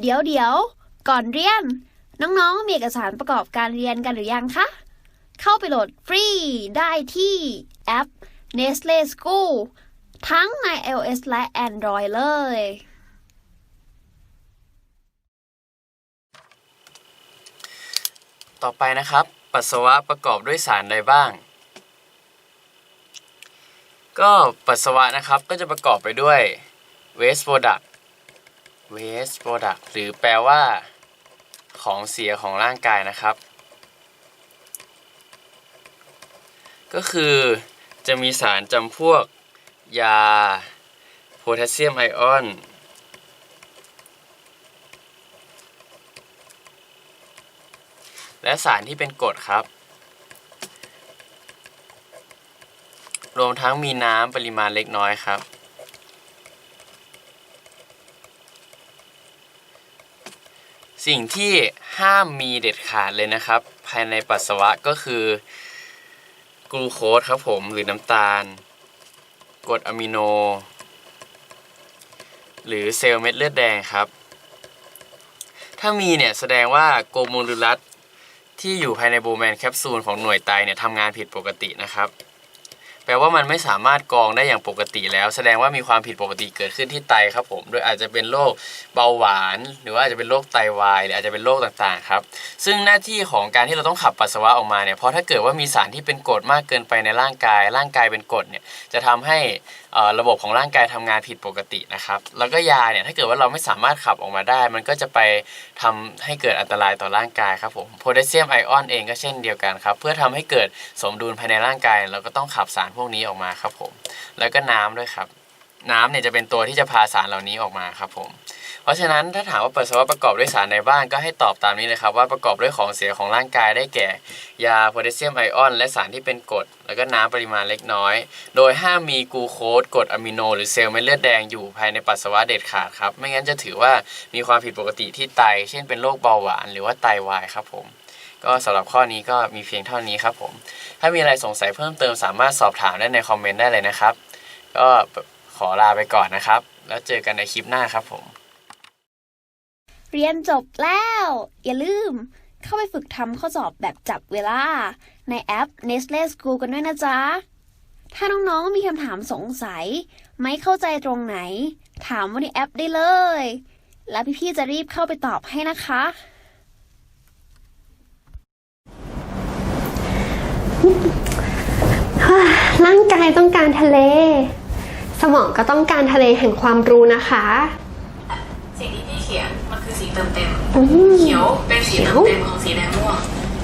เดี๋ยวเดี๋ยว ก่อนเรียน น้องๆ มีเอกสารประกอบการเรียนกันหรือยังคะ เข้าไปโหลดฟรีได้ที่แอป Nestle School ทั้งใน iOS และ Android เลย ต่อไปนะครับ ปัสสาวะประกอบด้วยสารใดบ้าง ก็ปัสสาวะนะครับก็จะประกอบไปด้วย waste product waste product หรือแปลว่า ของเสียของร่างกายนะครับ ก็คือจะมีสารจำพวก ยาโพแทสเซียมไอออนและสารที่เป็นกรดครับ รวมทั้งมีน้ำปริมาณเล็กน้อยครับ สิ่งที่ห้ามมีเด็ดขาดเลยนะครับ ภายในปัสสาวะก็คือกลูโคสครับผมหรือน้ำตาลกรดอะมิโน หรือเซลล์เม็ดเลือดแดงครับ ถ้ามีเนี่ยแสดงว่าโกมูลูรัสที่อยู่ภายในโบแมนแคปซูลของหน่วยไตเนี่ยทำงานผิดปกตินะครับ แปลว่ามันไม่สามารถกรองได้อย่างปกติแล้ว แสดงว่ามีความผิดปกติเกิดขึ้นที่ไตครับผม โดยอาจจะเป็นโรคเบาหวาน หรือว่าอาจจะเป็นโรคไตวาย หรืออาจจะเป็นโรคต่างๆครับ ซึ่งหน้าที่ของการที่เราต้องขับปัสสาวะออกมาเนี่ย เพราะถ้าเกิดว่ามีสารที่เป็นกรดมากเกินไปในร่างกาย ร่างกายเป็นกรดเนี่ย จะทำให้อ่อระบบของร่างกายทำงานผิดปกตินะครับ แล้วก็ยาเนี่ย ถ้าเกิดว่าเราไม่สามารถขับออกมาได้ มันก็จะไปทำให้เกิดอันตรายต่อร่างกายครับผม โพแทสเซียมไอออนเองก็เช่นเดียวกันครับ เพื่อทำให้เกิดสมดุลภายในร่างกาย เราก็ต้องขับสารพวกนี้ออกมาครับผม แล้วก็น้ำด้วยครับ น้ำเนี่ยจะเป็นตัวที่จะพาสารเหล่านี้ออกมาครับผม เพราะฉะนั้นถ้าถามว่าปัสสาวะประกอบด้วยสารใดบ้างก็ให้ตอบตามนี้เลยครับ ว่าประกอบด้วยของเสียของร่างกายได้แก่ ยาโพแทสเซียมไอออน และสารที่เป็นกรดแล้วก็น้ำปริมาณเล็กน้อย โดยห้ามมีกูโคสกรดอะมิโน หรือเซลล์เม็ดเลือดแดงอยู่ภายในปัสสาวะเด็ดขาดครับ ไม่งั้นจะถือว่ามีความผิดปกติที่ไต เช่นเป็นโรคเบาหวาน หรือว่าไตวายครับผม ก็สำหรับข้อนี้ก็มีเพียงเท่านี้ครับผม ถ้ามีอะไรสงสัยเพิ่มเติมสามารถสอบถามได้ในคอมเมนต์ได้เลยนะครับ ก็ขอลาไปก่อนนะครับ แล้วเจอกันในคลิปหน้าครับผม เรียนจบแล้ว อย่าลืม เข้าไปฝึกทำข้อสอบแบบจับเวลา ในแอป Nestle School กันด้วยนะจ๊ะ ถ้าน้องๆมีคำถามสงสัย ไม่เข้าใจตรงไหน ถามว่าในแอปได้เลย แล้วพี่ๆจะรีบเข้าไปตอบให้นะคะ ร่างกายต้องการทะเล สมองก็ต้องการทะเลแห่งความรู้นะคะ สิ่งที่พี่เขียนมันคือสีเติมเต็มอืมเขียวเป็นสีเขียเติวมเต็มของสีแดงม่วง